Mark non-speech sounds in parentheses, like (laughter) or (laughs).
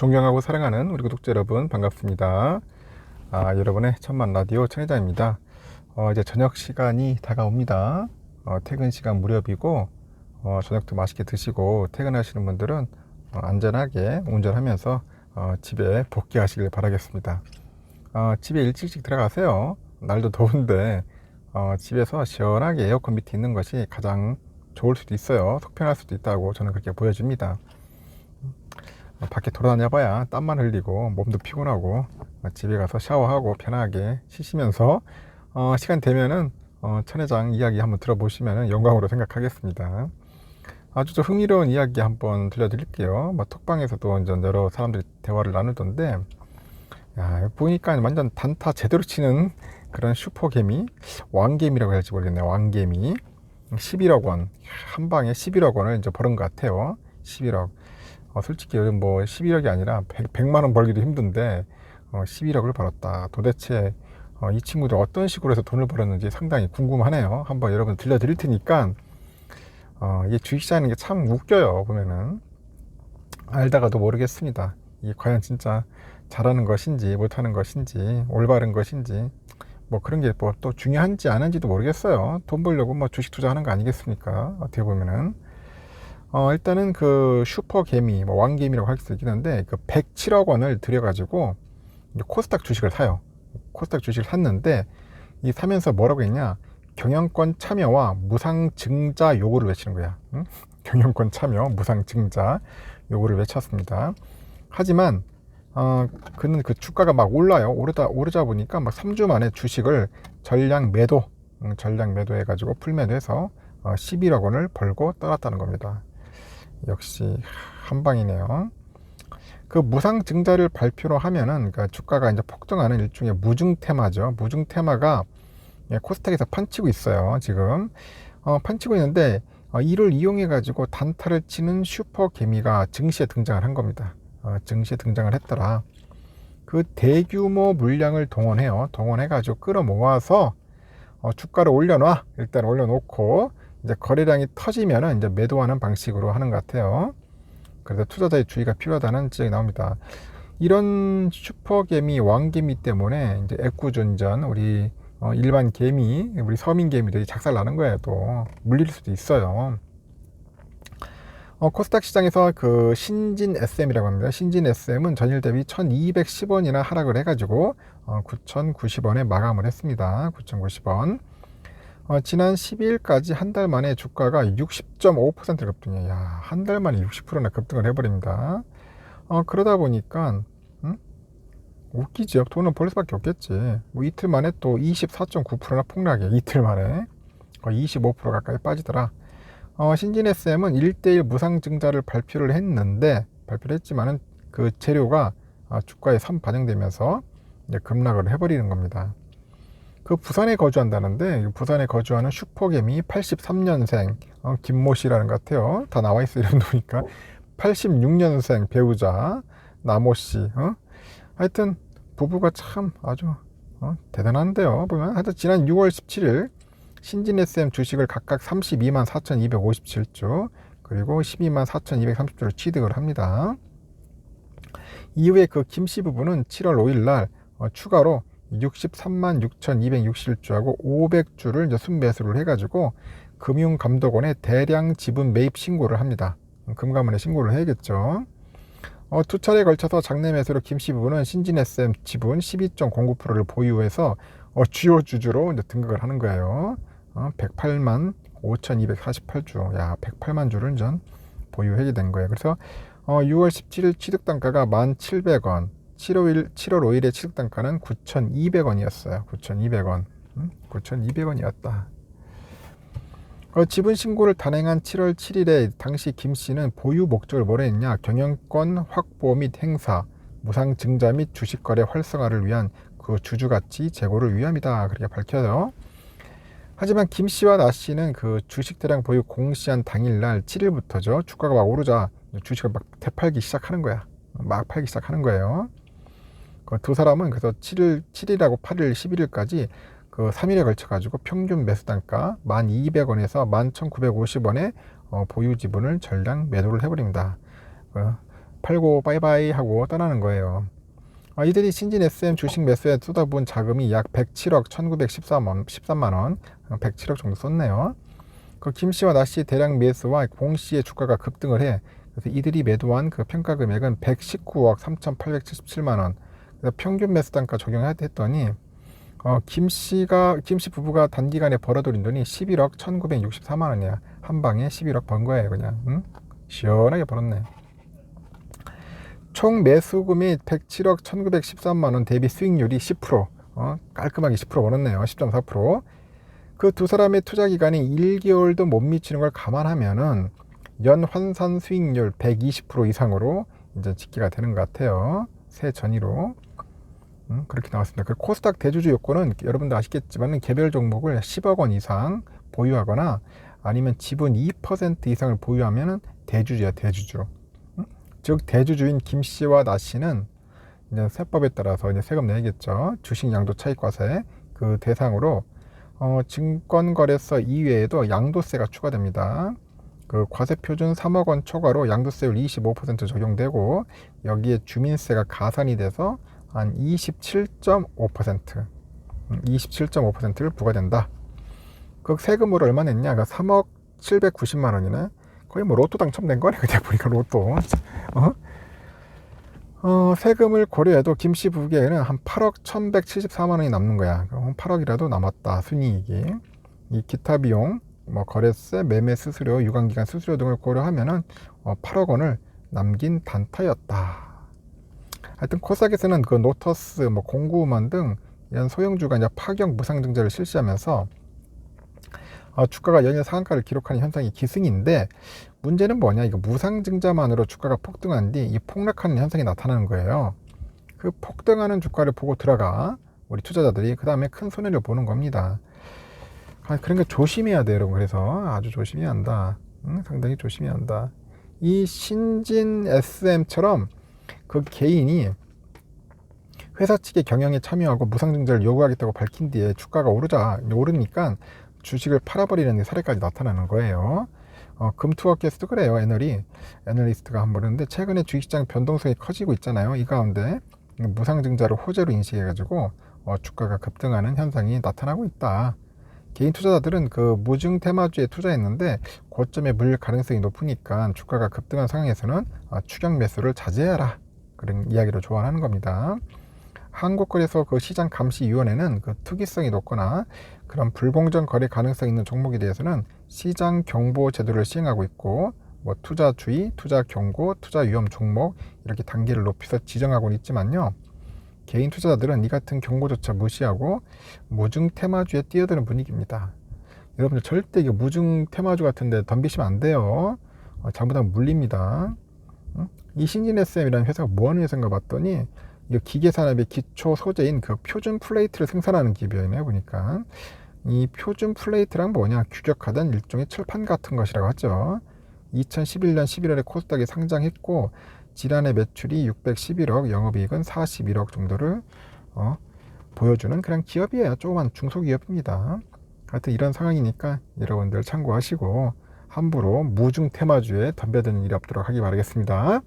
존경하고 사랑하는 우리 구독자 여러분 반갑습니다. 아, 여러분의 천만 라디오 천혜자입니다. 어, 이제 저녁 시간이 다가옵니다. 어, 퇴근 시간 무렵이고 어, 저녁도 맛있게 드시고 퇴근하시는 분들은 어, 안전하게 운전하면서 어, 집에 복귀하시길 바라겠습니다. 어, 집에 일찍 들어가세요. 날도 더운데 어, 집에서 시원하게 에어컨 밑에 있는 것이 가장 좋을 수도 있어요. 속편할 수도 있다고 저는 그렇게 보여집니다. 어, 밖에 돌아다녀봐야 땀만 흘리고 몸도 피곤하고 어, 집에 가서 샤워하고 편하게 쉬시면서 어, 시간 되면은 어, 천회장 이야기 한번 들어보시면 영광으로 생각하겠습니다. 아주 좀 흥미로운 이야기 한번 들려드릴게요. 뭐 톡방에서도 이제 여러 사람들이 대화를 나누던데 야, 보니까 완전 단타 제대로 치는 그런 슈퍼개미 왕개미라고 할지 모르겠네요. 왕개미 11억 원 한 방에 11억 원을 이제 버는 것 같아요. 11억. 어, 솔직히 요즘 뭐 11억이 아니라 100, 만원 벌기도 힘든데 어, 11억을 벌었다. 도대체 어, 이 친구들 어떤 식으로 해서 돈을 벌었는지 상당히 궁금하네요. 한번 여러분 들려드릴 테니까 어, 이게 주식시장인 게참 웃겨요. 보면은 알다가도 모르겠습니다. 이게 과연 진짜 잘하는 것인지 못하는 것인지 올바른 것인지 뭐 그런 게 뭐 또 중요한지 아닌지도 모르겠어요. 돈 벌려고 뭐 주식 투자하는 거 아니겠습니까? 어떻게 보면은 어, 일단은 그 슈퍼 개미, 뭐 왕개미라고 할 수 있긴 한데 그 107억 원을 들여가지고 코스닥 주식을 사요. 코스닥 주식을 샀는데 이 사면서 뭐라고 했냐? 경영권 참여와 무상 증자 요구를 외치는 거야. 응? (laughs) 경영권 참여, 무상 증자 요구를 외쳤습니다. 하지만 어, 그는 그 주가가 막 올라요. 오르다 오르자 보니까 막 3주 만에 주식을 전량 매도, 음, 전량 매도해가지고 풀매도해서 어, 11억 원을 벌고 떠났다는 겁니다. 역시 한 방이네요. 그 무상 증자를 발표로 하면은 그 주가가 이제 폭등하는 일종의 무증 테마죠. 무증 테마가 예, 코스닥에서 판치고 있어요. 지금 어, 판치고 있는데 어, 이를 이용해 가지고 단타를 치는 슈퍼 개미가 증시에 등장을 한 겁니다. 어, 증시에 등장을 했더라. 그 대규모 물량을 동원해요. 동원해 가지고 끌어 모아서 어, 주가를 올려놔. 일단 올려놓고 이제 거래량이 터지면은 이제 매도하는 방식으로 하는 것 같아요. 그래서 투자자의 주의가 필요하다는 지적이 나옵니다. 이런 슈퍼개미, 왕개미 때문에 이제 애꿎은전 우리 어, 일반 개미, 우리 서민 개미들이 작살 나는 거예요. 또 물릴 수도 있어요. 어, 코스닥 시장에서 그 신진 SM이라고 합니다. 신진 SM은 전일 대비 1210원이나 하락을 해가지고 어, 9090원에 마감을 했습니다. 9090원. 어, 지난 12일까지 한 달 만에 주가가 60.5% 급등해. 야, 한 달 만에 60%나 급등을 해버립니다. 어, 그러다 보니까, 음? 웃기죠. 돈은 벌 수밖에 없겠지. 뭐 이틀 만에 또 24.9%나 폭락해. 이틀 만에. 거의 25% 가까이 빠지더라. 어, 신진 SM은 1대1 무상증자를 발표를 했는데, 발표를 했지만은 그 재료가 아, 주가에 선 반영되면서 급락을 해버리는 겁니다. 그 부산에 거주한다는데 부산에 거주하는 슈퍼개미 83년생 어, 김모 씨라는 것 같아요. 다 나와 있어 이름 보니까 86년생 배우자 나모 씨. 어? 하여튼 부부가 참 아주 어, 대단한데요. 보면 하여튼 지난 6월 17일 신진 SM 주식을 각각 32만 4,257주 그리고 12만 4,230주를 취득을 합니다. 이후에 그 김 씨 부부는 7월 5일 날 어, 추가로 63만 6,261주하고 500주를 이제 순매수를 해가지고 금융감독원에 대량 지분 매입 신고를 합니다. 금감원에 신고를 해야겠죠. 어, 두 차례에 걸쳐서 장내 매수로 김씨 부부는 신진 SM 지분 12.09%를 보유해서 어, 주요 주주로 이제 등극을 하는 거예요. 어, 108만 5,248주, 야 108만 주를 전 보유하게 된 거예요. 그래서 어, 6월 17일 취득 단가가 1,700원, 7월 7월 5일에 취득 단가는 9,200원이었어요. 9,200원. 음? 9,200원이었다. 어, 지분 신고를 단행한 7월 7일에 당시 김 씨는 보유 목적을 뭐라 했냐? 경영권 확보 및 행사, 무상 증자 및 주식 거래 활성화를 위한 그 주주 가치 제고를 위함이다. 그렇게 밝혀요. 하지만 김 씨와 나 씨는 그 주식 대량 보유 공시한 당일날 7일부터죠. 주가가 막 오르자 주식을 막 되팔기 시작하는 거야. 막 팔기 시작하는 거예요. 그 두 사람은 그래서 7일, 7일하고 8일, 11일까지 그 3일에 걸쳐 가지고 평균 매수 단가 1,200원에서 11,950원에 어, 보유 지분을 전량 매도를 해버립니다. 어, 팔고 바이바이 하고 떠나는 거예요. 아, 이들이 신진 SM 주식 매수에 쏟아부은 자금이 약 107억 1913만 13만 원, 107억 정도 썼네요. 그 김씨와 나씨 대량 매수와 공씨의 주가가 급등을 해. 그래서 이들이 매도한 그 평가 금액은 119억 3,877만 원. 평균 매수 단가 적용했더니 어, 김 씨가 김 씨 부부가 단기간에 벌어들인 돈이 11억 1,964만 원이야. 한 방에 11억 번 거예요, 그냥. 응? 시원하게 벌었네. 총 매수금이 107억 1913만 원 대비 수익률이 10%. 어, 깔끔하게 10% 벌었네요. 10.4%. 그 두 사람의 투자 기간이 1개월도 못 미치는 걸 감안하면은 연 환산 수익률 120% 이상으로 이제 집계가 되는 것 같아요. 새 전이로. 음, 그렇게 나왔습니다. 그 코스닥 대주주 요건은 여러분도 아시겠지만 개별 종목을 10억 원 이상 보유하거나 아니면 지분 2% 이상을 보유하면 대주주야 대주주. 음? 즉 대주주인 김 씨와 나 씨는 이제 세법에 따라서 이제 세금 내겠죠. 주식 양도 차익과세 그 대상으로 어, 증권거래소 이외에도 양도세가 추가됩니다. 그 과세 표준 3억 원 초과로 양도세율 25% 적용되고 여기에 주민세가 가산이 돼서 한 27.5% 27.5%를 부과된다. 그 세금으로 얼마 냈냐? 그 3억 790만 원이네. 거의 뭐 로또 당첨된 거네. 그냥 보니까 로또. (laughs) 어? 어, 세금을 고려해도 김씨 부부에게는 한 8억 1174만 원이 남는 거야. 그럼 8억이라도 남았다. 순이익이. 이 기타 비용, 뭐 거래세, 매매 수수료, 유관기간 수수료 등을 고려하면은 어, 8억 원을 남긴 단타였다. 하여튼 코스닥에서는 그 노터스, 뭐 공구우먼 등 이런 소형주가 이제 파격 무상증자를 실시하면서 어, 주가가 연일 상한가를 기록하는 현상이 기승인데 문제는 뭐냐? 이거 무상증자만으로 주가가 폭등한 뒤 이 폭락하는 현상이 나타나는 거예요. 그 폭등하는 주가를 보고 들어가 우리 투자자들이 그 다음에 큰 손해를 보는 겁니다. 아, 그러니까 조심해야 돼요 여러분. 그래서 아주 조심해야 한다. 응? 상당히 조심해야 한다. 이 신진 SM처럼 그 개인이 회사 측의 경영에 참여하고 무상증자를 요구하겠다고 밝힌 뒤에 주가가 오르자 오르니까 주식을 팔아버리는 사례까지 나타나는 거예요. 어, 금투어께서도 그래요. 애널이 애널리스트가 한번 그러는데 최근에 주식시장 변동성이 커지고 있잖아요. 이 가운데 무상증자를 호재로 인식해가지고 어, 주가가 급등하는 현상이 나타나고 있다. 개인 투자자들은 그 무증 테마주에 투자했는데 고점에 물릴 가능성이 높으니까 주가가 급등한 상황에서는 어, 추격 매수를 자제해라 그런 이야기를 조언하는 겁니다. 한국거래소 그 시장 감시위원회는 그 투기성이 높거나 그런 불공정 거래 가능성 있는 종목에 대해서는 시장 경보 제도를 시행하고 있고 뭐 투자 주의, 투자 경고, 투자 위험 종목 이렇게 단계를 높여서 지정하고는 있지만요. 개인 투자자들은 이 같은 경고조차 무시하고 무증 테마주에 뛰어드는 분위기입니다. 여러분들 절대 이거 무증 테마주 같은데 덤비시면 안 돼요. 어, 잘못하면 물립니다. 응? 이 신진 SM이라는 회사가 뭐 하는 회사인가 봤더니 이 기계 산업의 기초 소재인 그 표준 플레이트를 생산하는 기업이네 보니까 이 표준 플레이트란 뭐냐 규격화된 일종의 철판 같은 것이라고 하죠. 2011년 11월에 코스닥에 상장했고 지난해 매출이 611억, 영업이익은 41억 정도를 어, 보여주는 그런 기업이에요. 조그만 중소기업입니다. 하여튼 이런 상황이니까 여러분들 참고하시고 함부로 무중 테마주에 덤벼드는 일이 없도록 하기 바라겠습니다.